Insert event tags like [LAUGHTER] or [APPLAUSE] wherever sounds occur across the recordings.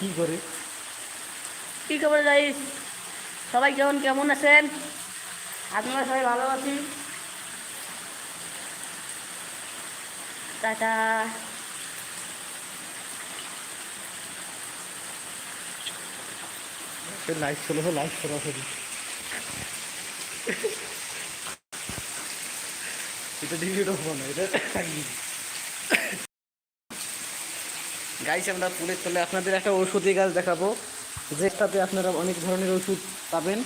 কী করে? কী খবর সবাই কেমন কেমন আছেন? আপনারা সবাই ভালো আছি। টাটা। লাইক চলে লাইক করা এটা ডিলিট হব না এটা গাইছে আমরা ফুলের তলে আপনাদের একটা ওষুধি গাছ দেখাবো। যেটাতে আপনারা অনেক ধরনের ওষুধ পাবেন।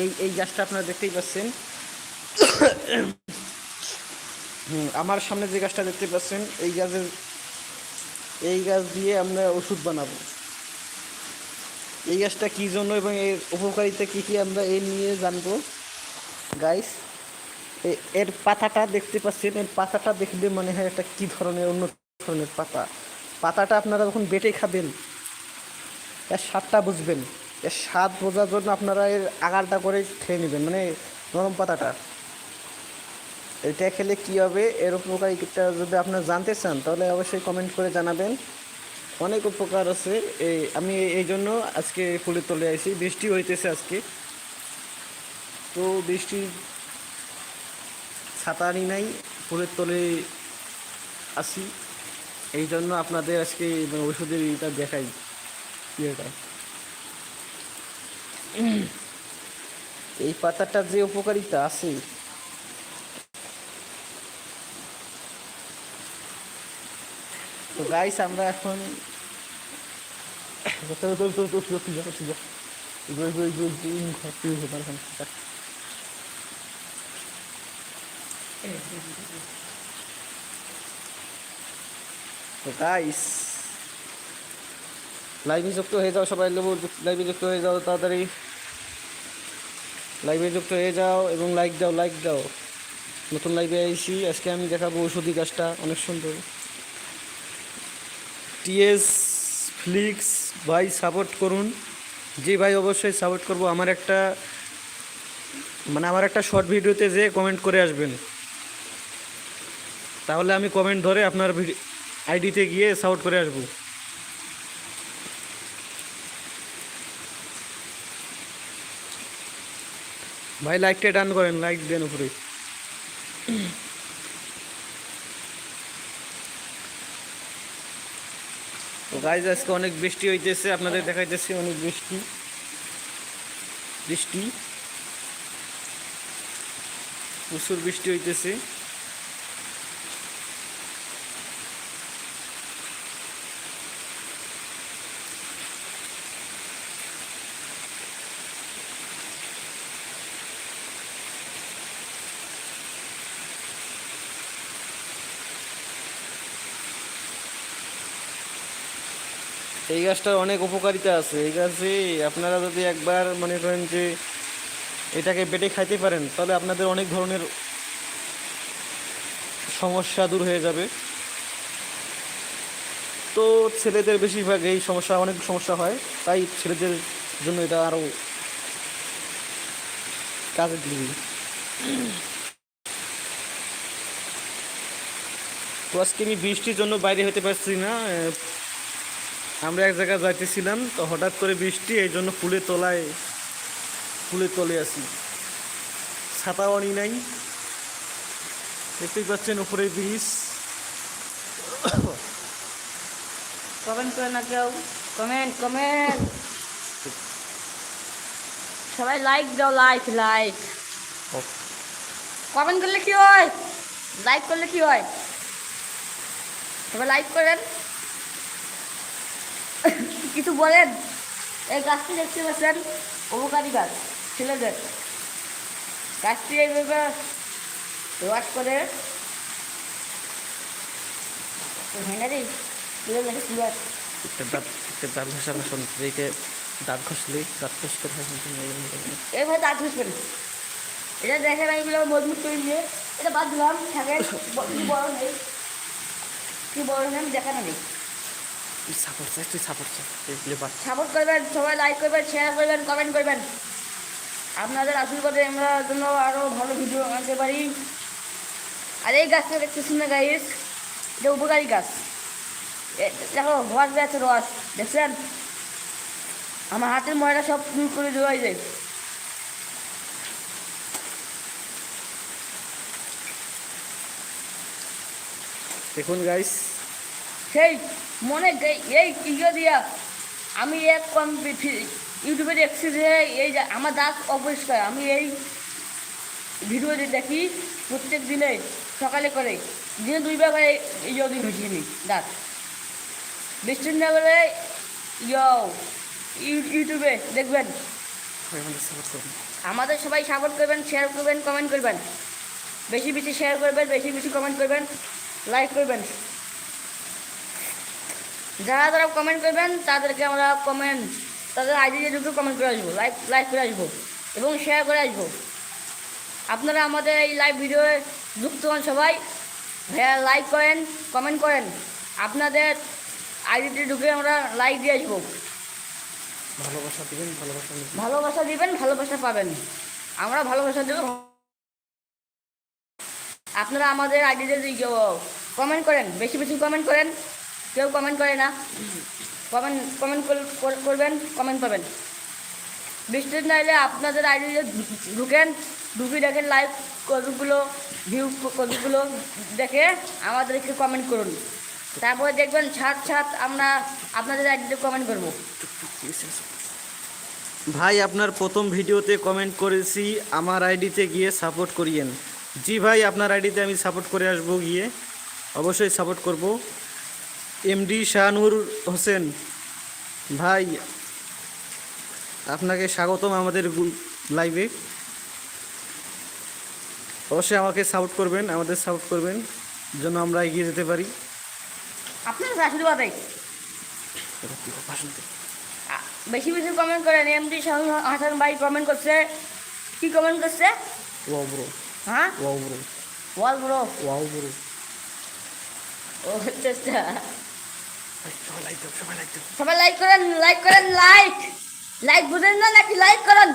এই এই গাছটা আপনারা দেখতেই পাচ্ছেন। আমার সামনে যে গাছটা দেখতে পাচ্ছেন, এই গাছের, এই গাছ দিয়ে আমরা ওষুধ বানাবো। এই গাছটা কী জন্য এবং এর উপকারিতা কী কী আমরা এই নিয়ে জানব। গাইস এর পাতাটা দেখতে পাচ্ছেন। এর পাতাটা দেখলে মনে হয় একটা কী ধরনের, অন্য ধরনের পাতা। পাতাটা আপনারা যখন বেটে খাবেন, এর স্বাদটা বুঝবেন। এর স্বাদ বোঝার জন্য আপনারা এর আগারটা করে খেয়ে নেবেন মানে নরম পাতাটা। এটা খেলে কী হবে? এর উপকারিতা যদি আপনারা জানতে চান, তাহলে অবশ্যই কমেন্ট করে জানাবেন। অনেক উপকার আছে। এই, আমি এই জন্য আজকে ফুলের তলে আইছি। বৃষ্টি হইতেছে আজকে। তো বৃষ্টি ছাতানি নাই, ফুলের তলে আসি এই জন্য আপনাদের আজকে মানে ওষুধের এটা দেখাই ইয়েটা। এই পাতাটার যে উপকারিতা আছে। তো গাইস আমরা এখন তো [LAUGHS] তো [LAUGHS] তো গাইস লাইভে যুক্ত হয়ে যাও সবাই লাইভে যুক্ত হয়ে যাও তাড়াতাড়ি। লাইভে যুক্ত হয়ে যাও এবং লাইক দাও লাইক দাও। নতুন লাইভে আইসি আজকে আমি দেখাবো ওষুধি গাছটা, অনেক সুন্দর। টিএস ফ্লিক্স ভাই সাপোর্ট করুন। জি ভাই, অবশ্যই সাপোর্ট করব। আমার একটা মানে আমার একটা শর্ট ভিডিওতে যে কমেন্ট করে আসবেন। তাহলে আমি কমেন্ট ধরে আপনার আইডিতে গিয়ে সাপোর্ট করে আসব। ভাই লাইকটা ডান করেন লাইক দেন উপরে। তো গাইজ আজকে অনেক বৃষ্টি হইতেছে, আপনাদের দেখাইতেছে অনেক বৃষ্টি। বৃষ্টি। প্রচুর বৃষ্টি হইতেছে। এই গাছটার অনেক উপকারিতা আছে। এই গাছে আপনারা যদি একবার মনে করেন যে এটাকে বেটে খাইতে পারেন, তাহলে আপনাদের অনেক ধরনের সমস্যা দূর হয়ে যাবে। তো ছেলেদের বেশিরভাগ এই সমস্যা, অনেক সমস্যা হয়। তাই ছেলেদের জন্য এটা আরও কাজে দিবি। তো আজকে আমি বৃষ্টির জন্য বাইরে হতে পারছি না। আমরা এক জায়গায় যাইতেছিলাম তো হঠাৎ করে বৃষ্টি এই জন্য ফুলের তোলায় ফুলের তলে আছি। ছাতাও আনি নাই। দেখতেই পাচ্ছেন উপরে ব্রিজ। কমেন্ট করে না কেউ। Comment comment. সবাই লাইক দাও লাইক লাইক কমেন্ট করলে কি হয়? লাইক করলে কি হয়? সবাই লাইক করেন। কিছু বলেন। এই গাছটি দেখতে পাচ্ছেন উপকারী গাছ ছেলেদের। গাছটি এইভাবে রোয়াজ করে। ভেঙে দিই তুলে দেখে তুলে দাঁত ঘষলে এইভাবে ঘুষবেন। এটা দেখেন মজবুত করে দিয়ে এটা বাদ দিলাম থাকেন কি বড় নেই। কি বড় নেই আমি দেখানো নেই সাপোর্ট চাই তুই সাপোর্ট বাদ সাপোর্ট করবেন সবাই লাইক করবেন শেয়ার করবেন কমেন্ট করবেন। আপনাদের আশীর্বাদে আমরা জন্য আরও ভালো ভিডিও আনতে পারি। আর এই গাছটা দেখতেছেন না গাইস এটা উপকারী গাছ। দেখো রস বেড়েছে রস। দেখছেন? আমার হাতের ময়লা সব দূর করে দেওয়া যায়। দেখুন গাইস সেই মনে এই ইয়ে দিয়া আমি এক কম ইউটিউবে দেখছি যে এই আমার দাঁত অপরিষ্কার। আমি এই ভিডিও দেখি প্রত্যেক দিনে সকালে করে। দিনে দুইবার করে এই দিন মিশিয়ে নিই দাঁত। বৃষ্টির না ইয়ো ইউটিউবে দেখবেন। আমাদের সবাই সাপোর্ট করবেন শেয়ার করবেন কমেন্ট করবেন। বেশি বেশি শেয়ার করবেন, বেশি বেশি কমেন্ট করবেন লাইক করবেন। যারা যারা কমেন্ট করবেন তাদেরকে আমরা কমেন্ট তাদের আইডি ঢুকে কমেন্ট করে আসব লাইক লাইক করে আসব এবং শেয়ার করে আসব। আপনারা আমাদের এই লাইভ ভিডিওয়ে যুক্ত হন সবাই। ভাইয়া লাইক করেন কমেন্ট করেন। আপনাদের আইডিটি ঢুকে আমরা লাইক দিয়ে আসব। ভালোবাসা দিবেন ভালোবাসা ভালোবাসা দিবেন ভালোবাসা পাবেন। আমরা ভালোবাসা দেব। আপনারা আমাদের আইডিতে কমেন্ট করেন বেশি বেশি কমেন্ট করেন। কেউ কমেন্ট করে না। কমেন্ট কমেন্ট করবেন কমেন্ট পাবেন। বৃষ্টির না এলে আপনাদের আইডিতে ঢুকেন, ঢুকে দেখেন লাইভ কতগুলো ভিউ কতগুলো দেখে আমাদেরকে কমেন্ট করুন। তারপরে দেখবেন ছাদ ছাদ আমরা আপনাদের আইডিতে কমেন্ট করব। ভাই, আপনার প্রথম ভিডিওতে কমেন্ট করেছি, আমার আইডিতে গিয়ে সাপোর্ট করিয়েন। জি ভাই, আপনার আইডিতে আমি সাপোর্ট করে আসব গিয়ে। অবশ্যই সাপোর্ট করব। এমডি শাহানুর হোসেন। ভাই আপনাকে স্বাগতম আমাদের লাইভে অবশ্যই আমাকে সাপোর্ট করবেন আমাদের সাপোর্ট করবেন যেন আমরা এগিয়ে যেতে পারি। আপনার আশীর্বাদ বেশি বেশি কমেন্ট করেন এমডি শাহী হাসান ভাই কমেন্ট করছে। কি কমেন্ট করছে? ওয়াও ব্রো হ্যাঁ? Wow bro wow bro wow bro ও আচ্ছা আচ্ছা সবাই লাইক করেন লাইক করেন লাইক লাইক বুঝেন না নাকি? লাইক করেন।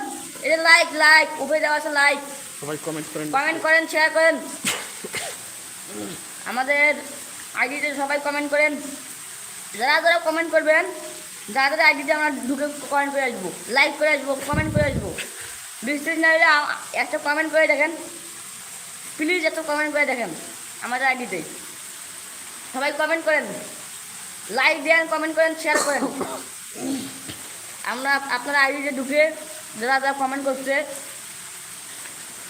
এটা লাইক লাইক উপরে দেওয়া আছে লাইক সবাই কমেন্ট করেন। কমেন্ট করেন শেয়ার করেন। আমাদের আইডিতে সবাই কমেন্ট করেন। যারা যারা কমেন্ট করবেন যারা যারা আইডিতে আমরা ঢুকে কমেন্ট করে আসব লাইক করে আসব কমেন্ট করে আসব। বৃষ্টির না হলে একটা কমেন্ট করে দেখেন। প্লিজ একটা কমেন্ট করে দেখেন আমাদের আইডিতে। সবাই কমেন্ট করেন। লাইক দেন কমেন্ট করেন শেয়ার করেন। আমরা আপনার আইডিতে ঢুকে যারা যারা কমেন্ট করছে,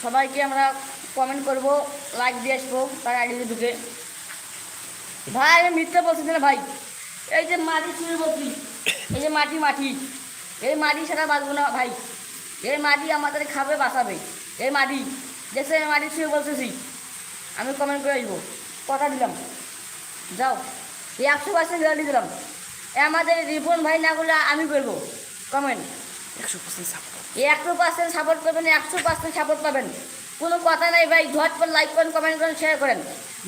সবাইকে আমরা কমেন্ট করব লাইক দিয়ে আসব, তার আইডিতে ঢুকে। ভাই, আমি মিথ্যা বলছি না ভাই। এই যে মাটি চুরি বলছি এই যে মাটি মাটি, এই মাটি ছাড়া বাঁচবো না ভাই। এই মাটি আমাদের খাবে, বাঁচাবে। এই মাটি দেখছে মাটি ছুঁয়ে বলতেছি, আমি কমেন্ট করে আসব কথা দিলাম। যাও। এই একশো পার্সেন্ট গ্যারান্টি দিলাম। এ আমাদের রিপন ভাই না করলে আমি করব। কমেন্ট। একশো পার্সেন্ট সাপোর্ট একশো পার্সেন্ট সাপোর্ট করবেন একশো পার্সেন্ট সাপোর্ট পাবেন। কোনো কথা নাই ভাই ঝটপট লাইক করেন কমেন্ট করেন শেয়ার করেন।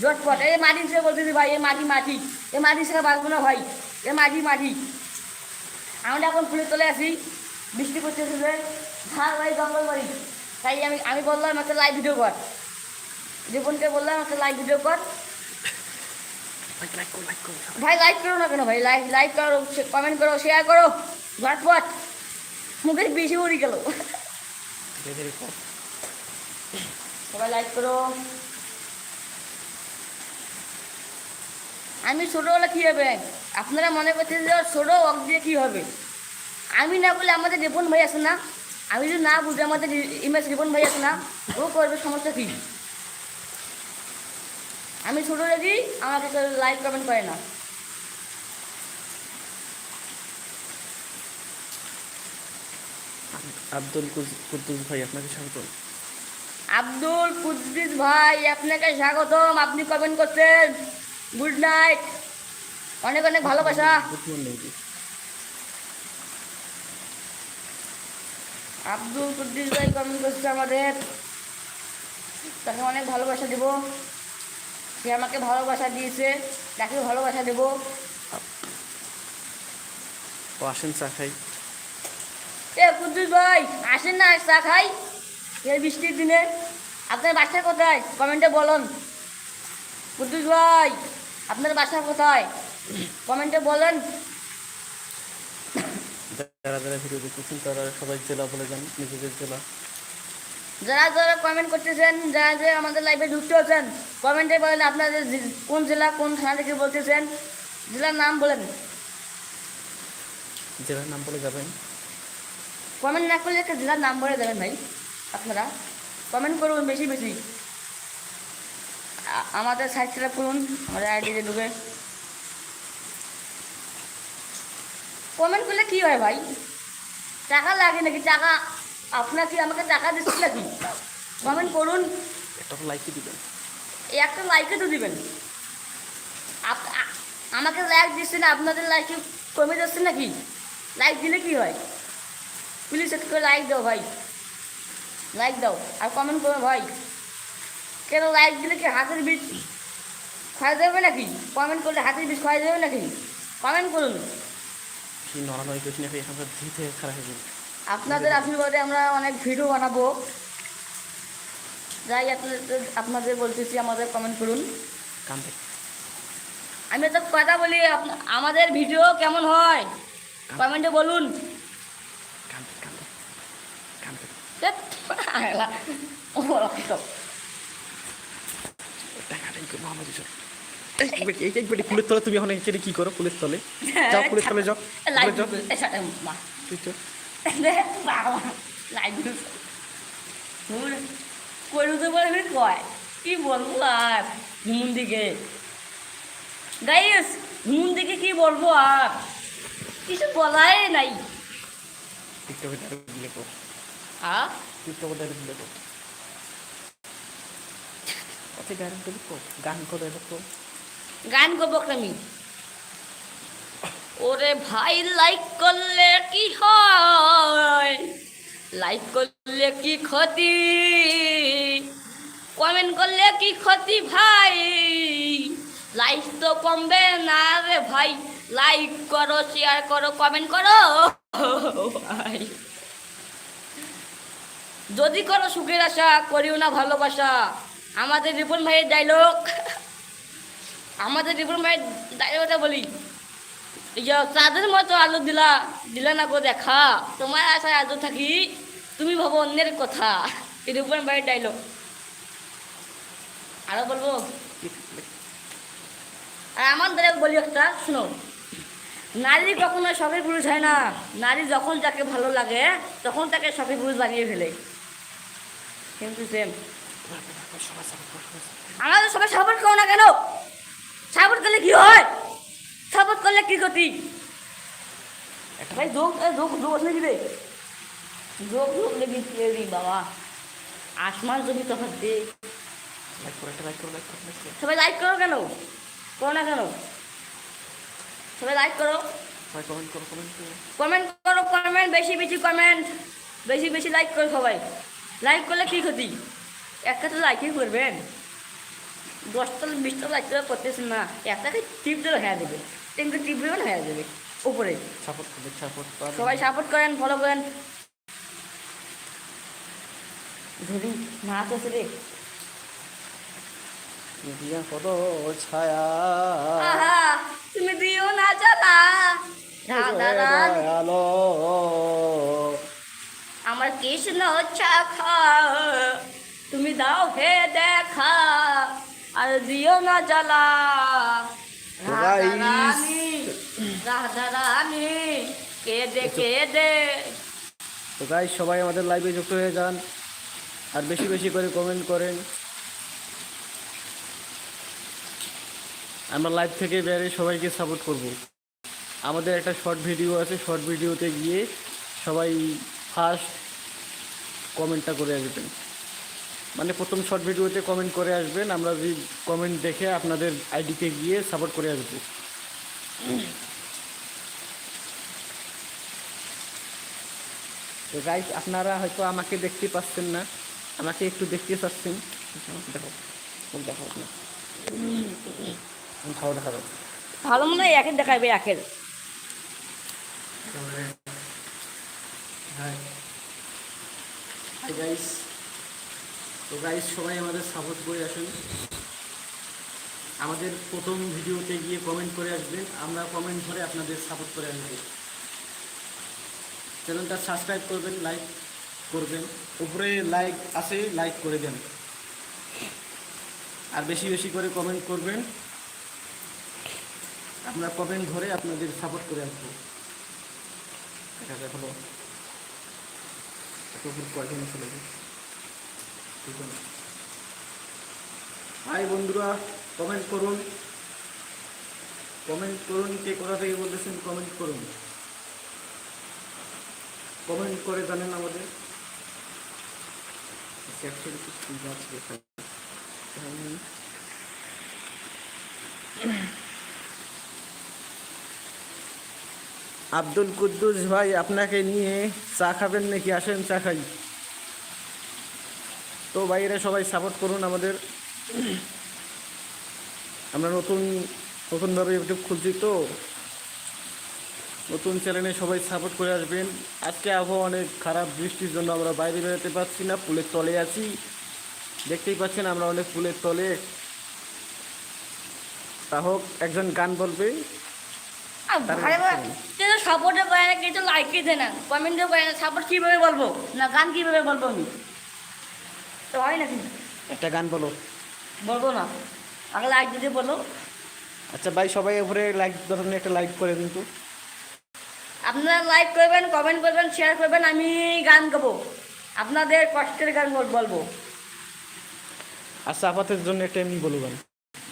ঝটপট। এই মাটি সে বলতেছি ভাই এই মাটি মাটি। এই মাটি সেটা বাঁচবো না ভাই। এ মাটি মাটি। আমরা এখন ফুলে চলে আসি বৃষ্টি করতেছে যে ঝাড় ভাই জঙ্গল বাড়ি। তাই আমি আমি বললাম একটা লাইভ ভিডিও কর। জীবনকে বললাম একটা লাইভ ভিডিও কর লাইক লাইক করো লাইক করো ভাই লাইক করো না কেন ভাই? লাইক লাইক করো কমেন্ট করো শেয়ার করো। ঝটপট মুখে বেশি উড়ি গেল। সবাই লাইক করো। আমি ছোটো হলে কী হবে? আপনারা মনে করছেন যে ছোটো অক দিয়ে কী হবে? আমি না বলে আমাদের রিপন ভাই আছে না? আমি যদি না বুঝি আমাদের ইমেজ রিপন ভাই আছে না ও করবে সমস্যা কী? আমি ছোটো রেডি আমাকে কেউ লাইক কমেন্ট করে না আব্দুল কুদ্দুস ভাই আপনাকে স্বাগত আব্দুল কুদ্দিস ভাই আপনাকে স্বাগতম। আপনি কমেন্ট করছেন। গুড নাইট অনেক অনেক ভালোবাসা। গুড মর্নিং আব্দুল কুদ্দিস ভাই কমেন্ট করছে আমাদের। তাকে অনেক ভালোবাসা দেব। সে আমাকে ভালোবাসা দিয়েছে তাকে ভালোবাসা দেব। আসেন চা খাই। এ কুদ্দুস ভাই আসেন না চা খাই। এই বৃষ্টির দিনে আপনার বাসা কোথায়? কমেন্টে বলুন। কুদ্দুস ভাই আপনার বাসা কোথায়? কমেন্টে বলেন। যারা যারা ভিডিও দেখতেছেন তারা সবাই জেলা বলে যান নিজেদের জেলা। যারা যারা কমেন্ট করতেছেন যারা যারা আমাদের লাইফে ঢুকতে হচ্ছেন কমেন্টে বলেন আপনাদের কোন জেলা কোন থানা থেকে বলতেছেন। জেলার নাম বলেন। জেলার নাম বলে যাবেন। কমেন্ট না করলে একটা জেলার নাম বলে দেবেন ভাই আপনারা। কমেন্ট করুন বেশি বেশি। আমাদের সাইট সেট করুন আমাদের আইডিতে ঢুকে। কমেন্ট করলে কি হয় ভাই? টাকা লাগে নাকি? টাকা আপনার কি আমাকে টাকা দিচ্ছে নাকি? কমেন্ট করুন। একটা লাইকই দিবেন। এই একটা লাইকও তো দিবেন। আমাকে লাইক দিচ্ছেন আপনাদের লাইক কমে যাচ্ছে নাকি? লাইক দিলে কি হয়? প্লিজ একটু লাইক দাও ভাই। লাইক দাও আর কমেন্ট করো ভাই। কেন লাইক দিলে কি হাতের বীজ খাওয়া যাবে নাকি? কমেন্ট করলে হাতের বীজ খাওয়া যাবে নাকি? কমেন্ট করুন। কি নড়ানড়ি করিস না এখানকার ধীরে খারাপ হয়ে যাবে। আপনাদের আশীর্বাদে আমরা অনেক ভিডিও বানাবো। যাই আপনাদের আপনাদের বলতেছি আমাদের কমেন্ট করুন। আমি তো কথা বলি আমাদের ভিডিও কেমন হয়? কমেন্টে বলুন। তুমি এখন কি করো? ফুলের তলে? যাও ফুলের তলে যাও। যাও। বাবা, বলে কয়? কি বলব আর? ঘুমুন দিকে। গাইস ঘুমুন দিকে কি বলব আর? কিছু বলাই নাই। টিকটকে হ্যাঁ টিকটকে আচ্ছা গান কো ডায়লগ গান করব আমি ওরে ভাই লাইক করলে কি হয়? লাইক করলে কি ক্ষতি? কমেন্ট করলে কি ক্ষতি ভাই? লাইক তো কমবে না রে ভাই লাইক করো শেয়ার করো কমেন্ট করো। ভাই, যদি করো সুখের আশা, করিও না ভালোবাসা। আমাদের রিপন ভাইয়ের ডায়লগ আমাদের রিপন ভাইয়ের ডায়লগটা বলি। চাঁদের মতো আলো দিলা দিলা না গো দেখা। তোমার আশায় আজও থাকি, তুমি ভাবো অন্যের কথা। রিপন ভাইয়ের ডায়লগ আরও বলব? আর আমার দ্বারা বলি একটা, শুনো। নারী কখনো শখের পুরুষ হয় না। নারী যখন যাকে ভালো লাগে, তখন তাকে শখের পুরুষ বানিয়ে ফেলে। কিন্তু সেম আমাদের সবাই সাপোর্ট করো না কেন? সাপোর্ট করলে কি হয়? সাপোর্ট করলে কি ক্ষতি? ভাই যোগ যোগ যোগ আসলে দিবে। যোগ যোগ লেগে রে বাবা। আসমান যদি তখন দে। সবাই লাইক করো কেন? করো না কেন? সবাই লাইক করো। কমেন্ট করো কমেন্ট করো। কমেন্ট বেশি বেশি কমেন্ট বেশি বেশি লাইক করো সবাই। লাইক করলে কী ক্ষতি? একটা তো লাইকই করবেন। দশটা বিশটা লাইক তো করতেছেন না একটাকে টিপ দিলে হয়ে দেবে। তিনটে টিপ দেবেন হয়ে যাবে উপরে। সাপোর্ট করবে সাপোর্ট সবাই সাপোর্ট করেন ফলো করেন। ধরি নাচ আছে রে। দিয়া ছায়া। তুমি দিও না আলো আমার কৃষ্ণ চাখা তুমি দাও হে দেখা। আর দিও না জ্বালা। রাধা Guys. রানী রাধা রানী কে দে কে দে তো গাই সবাই আমাদের লাইভে যুক্ত হয়ে যান। আর বেশি বেশি করে কমেন্ট করেন। আমরা লাইভ থেকে বেরিয়ে সবাইকে সাপোর্ট করব। আমাদের একটা শর্ট ভিডিও আছে। শর্ট ভিডিওতে গিয়ে সবাই ফার্স্ট কমেন্টটা করে আসবেন। মানে প্রথম শর্ট ভিডিওতে কমেন্ট করে আসবেন আমরা যদি কমেন্ট দেখে আপনাদের আইডিতে গিয়ে সাপোর্ট করে আসব। গাইস আপনারা হয়তো আমাকে দেখতে পাচ্ছেন না। আমাকে একটু দেখতে চাচ্ছেন। দেখো দেখাও দেখাবো ভালো মনে হয় একের দেখাবে একের। তো গাইস তো গাইস সবাই আমাদের সাপোর্ট করে আসুন। আমাদের প্রথম ভিডিওতে গিয়ে কমেন্ট করে আসবেন। আমরা কমেন্ট ধরে আপনাদের সাপোর্ট করে আসব। চ্যানেলটা সাবস্ক্রাইব করবেন লাইক করবেন। উপরে লাইক আছে লাইক করে দেন। আর বেশি বেশি করে কমেন্ট করবেন। আমরা কমেন্ট ধরে আপনাদের সাপোর্ট করে আসব। দেখা যায় হলো। কয়জন চলে যায়। হাই বন্ধুরা কমেন্ট করুন। কমেন্ট করুন কে কোথা থেকে বলতেছেন কমেন্ট করুন। কমেন্ট করে জানেন আমাদের। এখানে। আব্দুল কুদ্দুস ভাই, আপনাকে নিয়ে চা খাবেন নাকি? আসেন চা খাই। তো বাইরে সবাই সাপোর্ট করুন আমাদের। আমরা নতুন নতুনভাবে ইউটিউব খুলছি তো। নতুন চ্যানেলে সবাই সাপোর্ট করে আসবেন। আজকে আবহাওয়া অনেক খারাপ বৃষ্টির জন্য আমরা বাইরে বেরোতে পারছি না পুলের তলে আছি। দেখতেই পাচ্ছেন আমরা অনেক পুলের তলে। তা হোক একজন গান বলবে। সাপোর্টে সাপোর্টও করে না। না সাপোর্ট কীভাবে বলব? না গান কীভাবে বলব আমি? তো হয় নাকি? একটা গান বলো। বলব না। আগে লাইক দিতে বলো। আচ্ছা ভাই সবাই উপরে লাইক ধরনের একটা লাইক করে কিন্তু আপনারা লাইক করবেন কমেন্ট করবেন শেয়ার করবেন আমি গান গাবো। আপনাদের কষ্টের গান বলব। আচ্ছা আপাতত জন্য একটা এমনি বলো গান।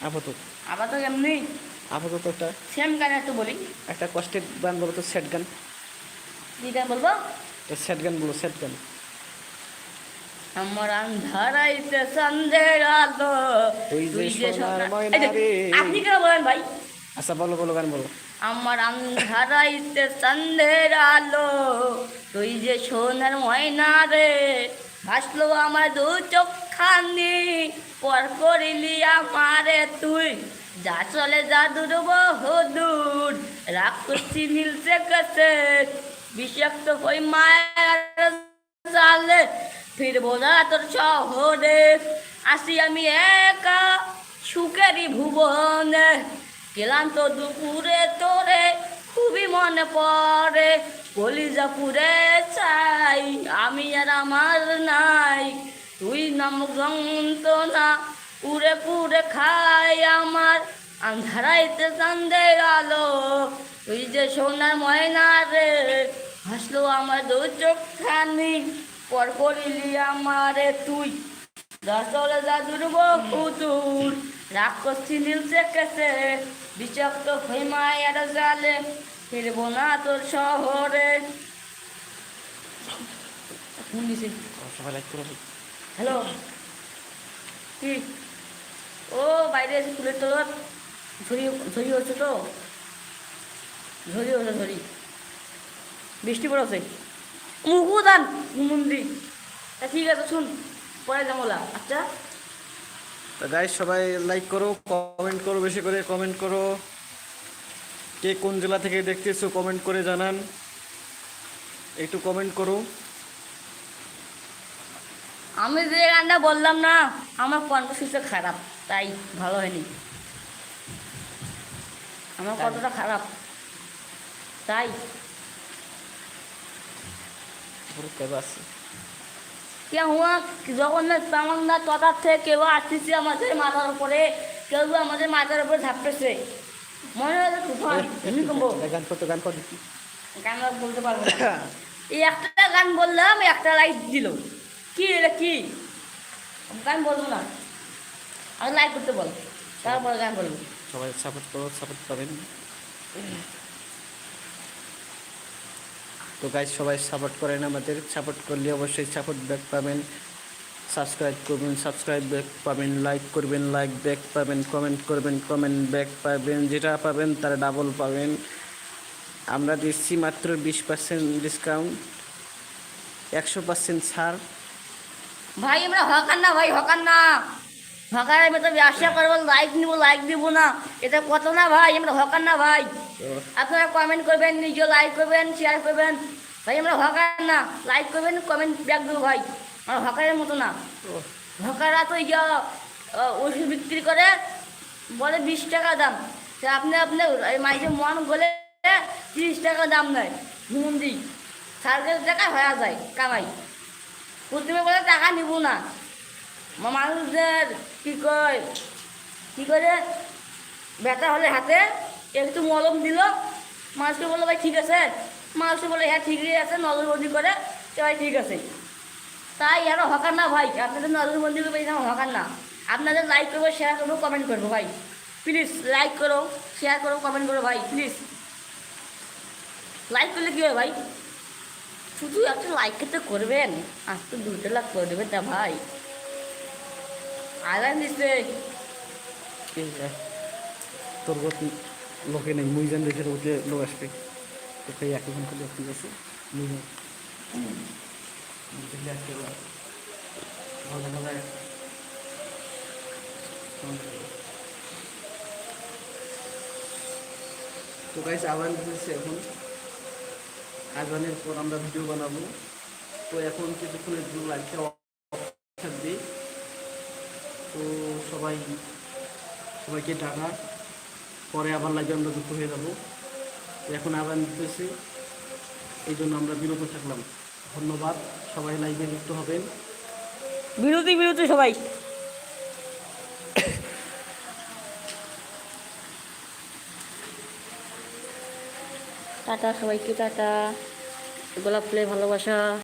আপাতত। আবার তো এমনি? আপাতত একটা। সেম গান একটু বলি। একটা কষ্টের গান বলো তো স্যাড গান। কী গান বলব? স্যাড গান বলো স্যাড গান। আমার আন্ধারাইতে সন্ধ্যের আলো। তুই যে। আপনি কেন বলেন ভাই? আচ্ছা বলো বলো গান বলো। আমার আন্ধারাইতে সন্ধ্যের আলো। তুই যে সোনার ময়না রে ভাসলো আমার দু চোখখানি। পর করিলি আমারে তুই। যা চলে যা দূর বহু দূর রাগ করছি নীলসে কাছে বিষাক্ত হই মায়ের জালে ফিরবো না তোর শহরে আসি আমি একা সুখেরই ভুবনে। গেলাম তো দুপুরে তোরে খুবই মনে পড়ে। কলিজাপুরে চাই, আমি আর আমার নাই। তুই নামক যন্ত্রণা উড়ে পুড়ে খাই আমার। আন্ধারাইতে চান্দে আলো, তুই যে সোনার ময়না রে। হাসলো আমার দু চোখখানি, পর করিলি আমারে তুই। দশলে জাদুর বহুদূর রাক্ষসী নীলসে কেসে, বিষাক্ত মায়ের জালে, ফিরবো না তোর শহরে। হ্যালো, কি? ও, বাইরে এসে ফুলের তলত ঝরি ঝরি হচ্ছে তো। ঝরি হচ্ছে ঝরি বৃষ্টি পড়ছে। মুখু দান মন্দির ঠিক আছে শুন পরে জামলা আচ্ছা? তো সবাই লাইক করো কমেন্ট করো বেশি করে কমেন্ট করো। কে কোন জেলা থেকে দেখতেছো কমেন্ট করে জানান। একটু কমেন্ট করো। আমি যে গানটা বললাম না আমার কণ্ঠসূত্র খারাপ তাই ভালো হয়নি। আমার কতটা খারাপ তাই। উপরে পারছি যখন না তথার থেকে কেউ আসতেছে আমাদের মাথার উপরে কেউ আমাদের মাথার উপরে ঝাপটেছে। মনে হয় গান করতো গান কর দেখি। গান বলতে পারব এই একটা গান বললাম একটা লাইট দিল। কি এটা কি? গান বলব না। আমি লাইক করতে বল। তারপরে গান বলব। সবাই সাপোর্ট করো সাপোর্ট পাবেন। তো গাইজ সবাই সাপোর্ট করেন আমাদের। সাপোর্ট করলে অবশ্যই সাপোর্ট ব্যাক পাবেন। সাবস্ক্রাইব করবেন সাবস্ক্রাইব ব্যাক পাবেন লাইক করবেন লাইক ব্যাক পাবেন কমেন্ট করবেন কমেন্ট ব্যাক পাবেন, যেটা পাবেন তার ডাবল পাবেন। আমরা দিচ্ছি মাত্র বিশ পার্সেন্ট ডিসকাউন্ট একশো পার্সেন্ট ছাড়। ভাই, আমরা হকার না, ভাই, হকার না। হকার আমি তো ব্যবসা করব লাইক নিব লাইক দিব না। এটা কত না ভাই? আমরা হকার না ভাই। আপনারা কমেন্ট করবেন নিজে লাইক করবেন শেয়ার করবেন। ভাই আমরা হকার না। লাইক করবেন কমেন্ট ব্যাক দেবো ভাই। আমরা হকারের মতো না। হকাররা তো আহ, ওষুধ বিক্রি করে বলে বিশ টাকা দাম। সে আপনি আপনি এই মাইসে মন গলে তিরিশ টাকা দাম নেয় হুমন্দি সার্কেল টাকা হয়ে যায় কামাই। প্রথমে বলে টাকা নিব না। মানুষদের কী কয়? কী করে? ব্যথা হলে হাতে, একটু মলম দিল। মানুষকে বলল, ভাই, ঠিক আছে। মানুষকে বলে হ্যাঁ ঠিকই আছে, নজরবন্দি করে। সে ভাই, ঠিক আছে। তাই আর হকার না, ভাই? আপনাদের নজরবন্দি করে পেয়েছি হকার না। আপনাদের লাইক করব শেয়ার করব কমেন্ট করব, ভাই। প্লিজ লাইক করো শেয়ার করো কমেন্ট করো, ভাই প্লিজ লাইক করলে কী হয় ভাই? শুধু একটা লাইক তো করবেন। আজ তো দুটো লাখ করে দেবেন তা, ভাই। তোর গতি লোকে নেই? মুই দেখে উঠলে লোক আসবে? তো সেই একই ফোন করলে ঠিক আছে মুই। তো গাইস আবার দিতেছি এখন। আজানের পর আমরা ভিডিও বানাবো। তো এখন কিছুক্ষণের জন্য অফ থাকবে তো সবাই, সবাইকে টাকা। পরে আবার লাইভে আমরা যুক্ত হয়ে যাব। এখন আবার নিতেছি। এই জন্য আমরা বিরত থাকলাম। ধন্যবাদ। সবাই লাইভে যুক্ত হবেন। বিরতি বিরতি সবাই। টাটা সবাইকে, টাটা। গোলাপ ফুলে ভালোবাসা।